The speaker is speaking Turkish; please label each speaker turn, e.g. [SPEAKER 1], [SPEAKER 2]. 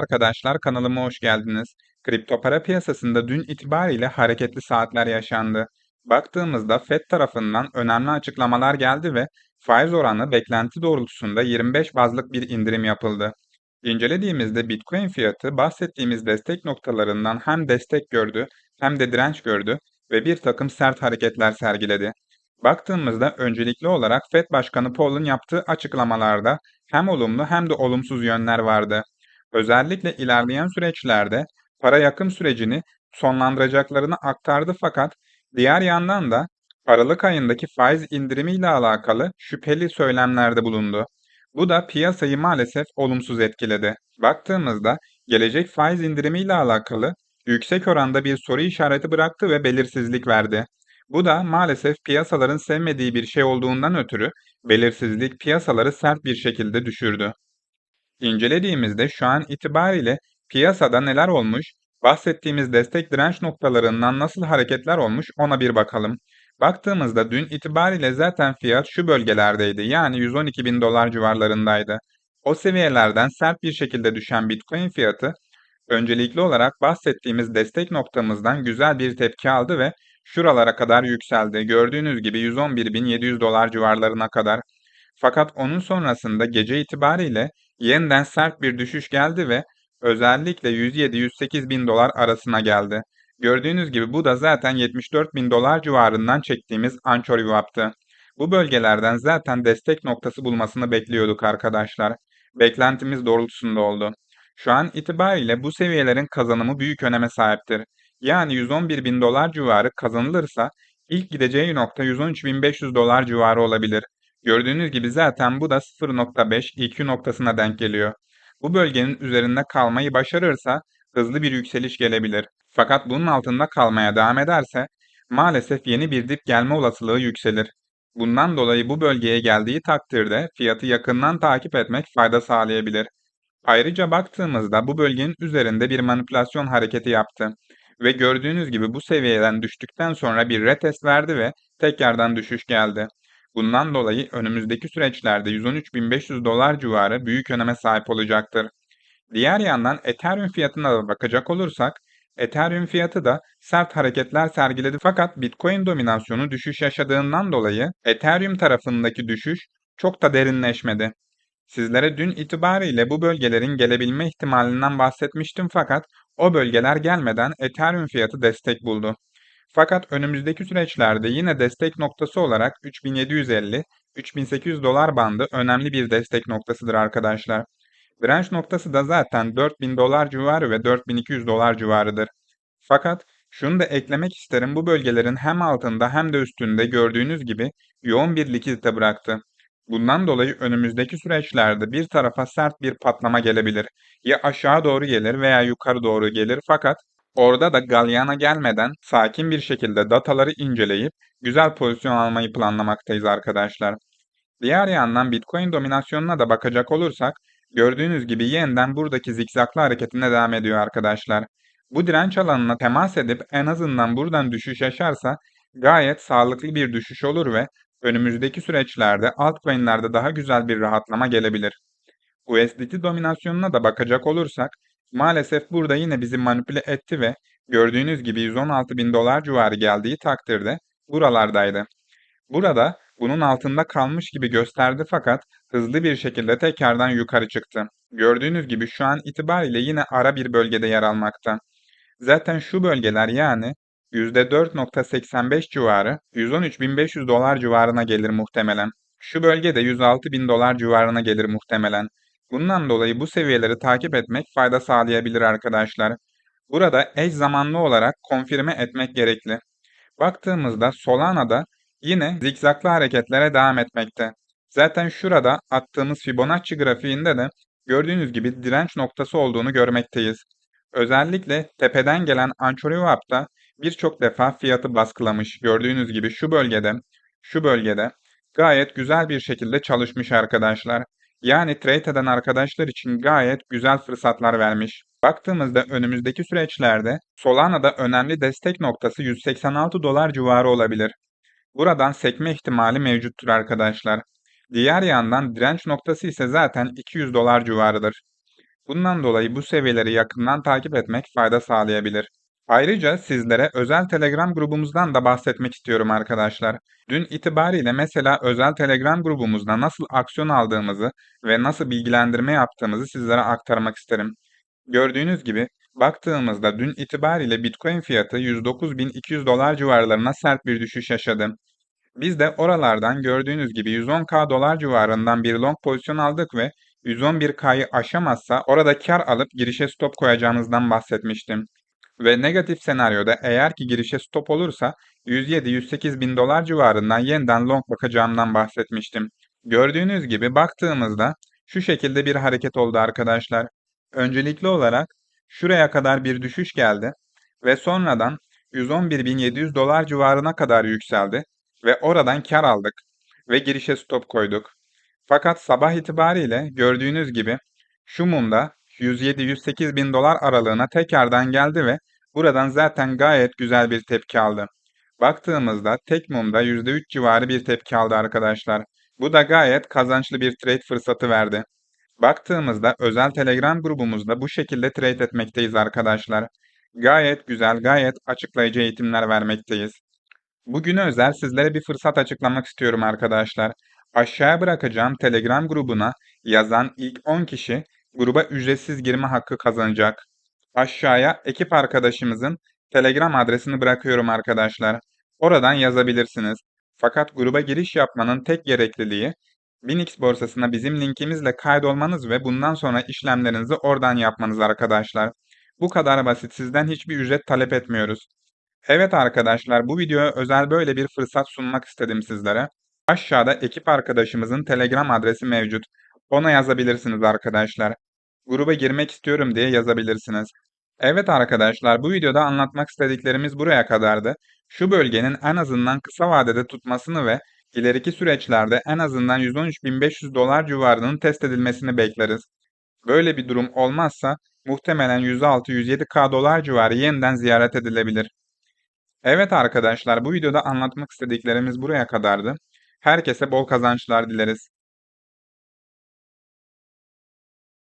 [SPEAKER 1] Arkadaşlar kanalıma hoş geldiniz. Kripto para piyasasında dün itibariyle hareketli saatler yaşandı. Baktığımızda Fed tarafından önemli açıklamalar geldi ve faiz oranı beklenti doğrultusunda 25 bazlık bir indirim yapıldı. İncelediğimizde Bitcoin fiyatı bahsettiğimiz destek noktalarından hem destek gördü hem de direnç gördü ve bir takım sert hareketler sergiledi. Baktığımızda öncelikli olarak Fed Başkanı Powell'ın yaptığı açıklamalarda hem olumlu hem de olumsuz yönler vardı. Özellikle ilerleyen süreçlerde para yakım sürecini sonlandıracaklarını aktardı fakat diğer yandan da Aralık ayındaki faiz indirimiyle alakalı şüpheli söylemlerde bulundu. Bu da piyasayı maalesef olumsuz etkiledi. Baktığımızda gelecek faiz indirimiyle alakalı yüksek oranda bir soru işareti bıraktı ve belirsizlik verdi. Bu da maalesef piyasaların sevmediği bir şey olduğundan ötürü belirsizlik piyasaları sert bir şekilde düşürdü. İncelediğimizde şu an itibariyle piyasada neler olmuş, bahsettiğimiz destek direnç noktalarından nasıl hareketler olmuş ona bir bakalım. Baktığımızda dün itibariyle zaten fiyat şu bölgelerdeydi yani 112 bin dolar civarlarındaydı. O seviyelerden sert bir şekilde düşen Bitcoin fiyatı öncelikli olarak bahsettiğimiz destek noktamızdan güzel bir tepki aldı ve şuralara kadar yükseldi. Gördüğünüz gibi 111.700 dolar civarlarına kadar. Fakat onun sonrasında gece itibariyle yeniden sert bir düşüş geldi ve özellikle 107-108 bin dolar arasına geldi. Gördüğünüz gibi bu da zaten 74 bin dolar civarından çektiğimiz ançor yuvaptı. Bu bölgelerden zaten destek noktası bulmasını bekliyorduk arkadaşlar. Beklentimiz doğrultusunda oldu. Şu an itibariyle bu seviyelerin kazanımı büyük öneme sahiptir. Yani 111 bin dolar civarı kazanılırsa ilk gideceği nokta 113.500 dolar civarı olabilir. Gördüğünüz gibi zaten bu da 0.5 EQ noktasına denk geliyor. Bu bölgenin üzerinde kalmayı başarırsa hızlı bir yükseliş gelebilir. Fakat bunun altında kalmaya devam ederse maalesef yeni bir dip gelme olasılığı yükselir. Bundan dolayı bu bölgeye geldiği takdirde fiyatı yakından takip etmek fayda sağlayabilir. Ayrıca baktığımızda bu bölgenin üzerinde bir manipülasyon hareketi yaptı ve gördüğünüz gibi bu seviyeden düştükten sonra bir retest verdi ve tekrardan düşüş geldi. Bundan dolayı önümüzdeki süreçlerde 113.500 dolar civarı büyük öneme sahip olacaktır. Diğer yandan Ethereum fiyatına da bakacak olursak, Ethereum fiyatı da sert hareketler sergiledi fakat Bitcoin dominasyonu düşüş yaşadığından dolayı Ethereum tarafındaki düşüş çok da derinleşmedi. Sizlere dün itibariyle bu bölgelerin gelebilme ihtimalinden bahsetmiştim fakat o bölgeler gelmeden Ethereum fiyatı destek buldu. Fakat önümüzdeki süreçlerde yine destek noktası olarak 3750-3800 dolar bandı önemli bir destek noktasıdır arkadaşlar. Direnç noktası da zaten 4000 dolar civarı ve 4200 dolar civarıdır. Fakat şunu da eklemek isterim bu bölgelerin hem altında hem de üstünde gördüğünüz gibi yoğun bir likidite bıraktı. Bundan dolayı önümüzdeki süreçlerde bir tarafa sert bir patlama gelebilir. Ya aşağı doğru gelir veya yukarı doğru gelir fakat orada da galyana gelmeden sakin bir şekilde dataları inceleyip güzel pozisyon almayı planlamaktayız arkadaşlar. Diğer yandan Bitcoin dominasyonuna da bakacak olursak gördüğünüz gibi yeniden buradaki zikzaklı hareketine devam ediyor arkadaşlar. Bu direnç alanına temas edip en azından buradan düşüş yaşarsa gayet sağlıklı bir düşüş olur ve önümüzdeki süreçlerde altcoin'lerde daha güzel bir rahatlama gelebilir. USDT dominasyonuna da bakacak olursak maalesef burada yine bizi manipüle etti ve gördüğünüz gibi 116 bin dolar civarı geldiği takdirde buralardaydı. Burada bunun altında kalmış gibi gösterdi fakat hızlı bir şekilde tekrardan yukarı çıktı. Gördüğünüz gibi şu an itibariyle yine ara bir bölgede yer almakta. Zaten şu bölgeler yani %4.85 civarı 113.500 dolar civarına gelir muhtemelen. Şu bölgede 106.000 dolar civarına gelir muhtemelen. Bundan dolayı bu seviyeleri takip etmek fayda sağlayabilir arkadaşlar. Burada eş zamanlı olarak konfirme etmek gerekli. Baktığımızda Solana'da yine zikzaklı hareketlere devam etmekte. Zaten şurada attığımız Fibonacci grafiğinde de gördüğünüz gibi direnç noktası olduğunu görmekteyiz. Özellikle tepeden gelen Anchorio birçok defa fiyatı baskılamış. Gördüğünüz gibi şu bölgede, şu bölgede gayet güzel bir şekilde çalışmış arkadaşlar. Yani trade eden arkadaşlar için gayet güzel fırsatlar vermiş. Baktığımızda önümüzdeki süreçlerde Solana'da önemli destek noktası 186 dolar civarı olabilir. Buradan sekme ihtimali mevcuttur arkadaşlar. Diğer yandan direnç noktası ise zaten 200 dolar civarıdır. Bundan dolayı bu seviyeleri yakından takip etmek fayda sağlayabilir. Ayrıca sizlere özel Telegram grubumuzdan da bahsetmek istiyorum arkadaşlar. Dün itibariyle mesela özel Telegram grubumuzda nasıl aksiyon aldığımızı ve nasıl bilgilendirme yaptığımızı sizlere aktarmak isterim. Gördüğünüz gibi baktığımızda dün itibariyle Bitcoin fiyatı 109.200 dolar civarlarına sert bir düşüş yaşadı. Biz de oralardan gördüğünüz gibi 110k dolar civarından bir long pozisyon aldık ve 111k'yı aşamazsa orada kar alıp girişe stop koyacağımızdan bahsetmiştim. Ve negatif senaryoda eğer ki girişe stop olursa 107-108 bin dolar civarından yeniden long bakacağımdan bahsetmiştim. Gördüğünüz gibi baktığımızda şu şekilde bir hareket oldu arkadaşlar. Öncelikli olarak şuraya kadar bir düşüş geldi ve sonradan 111.700 dolar civarına kadar yükseldi ve oradan kar aldık ve girişe stop koyduk. Fakat sabah itibariyle gördüğünüz gibi şu mumda 107-108 bin dolar aralığına tekrardan geldi ve buradan zaten gayet güzel bir tepki aldı. Baktığımızda tek mumda %3 civarı bir tepki aldı arkadaşlar. Bu da gayet kazançlı bir trade fırsatı verdi. Baktığımızda özel Telegram grubumuzda bu şekilde trade etmekteyiz arkadaşlar. Gayet güzel, gayet açıklayıcı eğitimler vermekteyiz. Bugüne özel sizlere bir fırsat açıklamak istiyorum arkadaşlar. Aşağıya bırakacağım Telegram grubuna yazan ilk 10 kişi gruba ücretsiz girme hakkı kazanacak. Aşağıya ekip arkadaşımızın Telegram adresini bırakıyorum arkadaşlar. Oradan yazabilirsiniz. Fakat gruba giriş yapmanın tek gerekliliği Binix borsasına bizim linkimizle kaydolmanız ve bundan sonra işlemlerinizi oradan yapmanız arkadaşlar. Bu kadar basit. Sizden hiçbir ücret talep etmiyoruz. Evet arkadaşlar bu videoya özel böyle bir fırsat sunmak istedim sizlere. Aşağıda ekip arkadaşımızın Telegram adresi mevcut. Ona yazabilirsiniz arkadaşlar. Gruba girmek istiyorum diye yazabilirsiniz. Evet arkadaşlar bu videoda anlatmak istediklerimiz buraya kadardı. Şu bölgenin en azından kısa vadede tutmasını ve ileriki süreçlerde en azından 113.500 dolar civarının test edilmesini bekleriz. Böyle bir durum olmazsa muhtemelen 106-107k dolar civarı yeniden ziyaret edilebilir. Evet arkadaşlar bu videoda anlatmak istediklerimiz buraya kadardı. Herkese bol kazançlar dileriz.